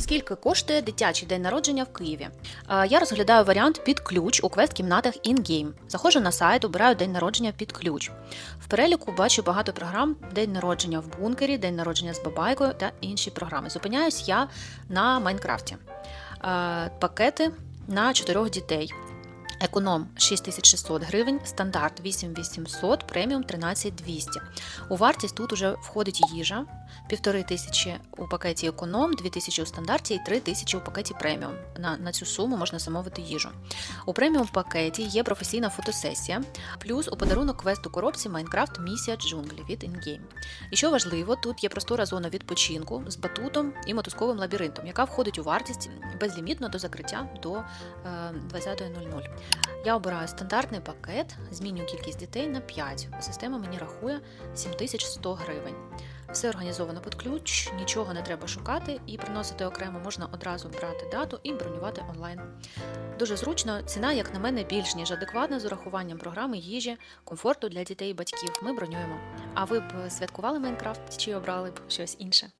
Скільки коштує дитячий день народження в Києві? Я розглядаю варіант під ключ у квест-кімнатах in-game. Заходжу на сайт, обираю день народження під ключ. В переліку бачу багато програм: день народження в бункері, день народження з бабайкою та інші програми. Зупиняюсь я на Майнкрафті. Пакети на чотирьох дітей. Економ 6600 гривень, стандарт 8800, преміум 13200. У вартість тут уже входить їжа, 1500 у пакеті економ, 2000 у стандарті і 3000 у пакеті преміум. На, на цю суму можна замовити їжу. У преміум пакеті є професійна фотосесія, плюс у подарунок квест у коробці Майнкрафт Місія джунглі від InGame. І що важливо, тут є простора зона відпочинку з батутом і мотузковим лабіринтом, яка входить у вартість безлімітно до закриття до е, 20.00. Я обираю стандартний пакет, змінюю кількість дітей на 5. Система мені рахує 7100 гривень. Все організовано під ключ, нічого не треба шукати і приносити окремо можна одразу брати дату і бронювати онлайн. Дуже зручно, ціна, як на мене, більш ніж адекватна з урахуванням програми їжі, комфорту для дітей і батьків. Ми бронюємо. А ви б святкували Майнкрафт чи обрали б щось інше?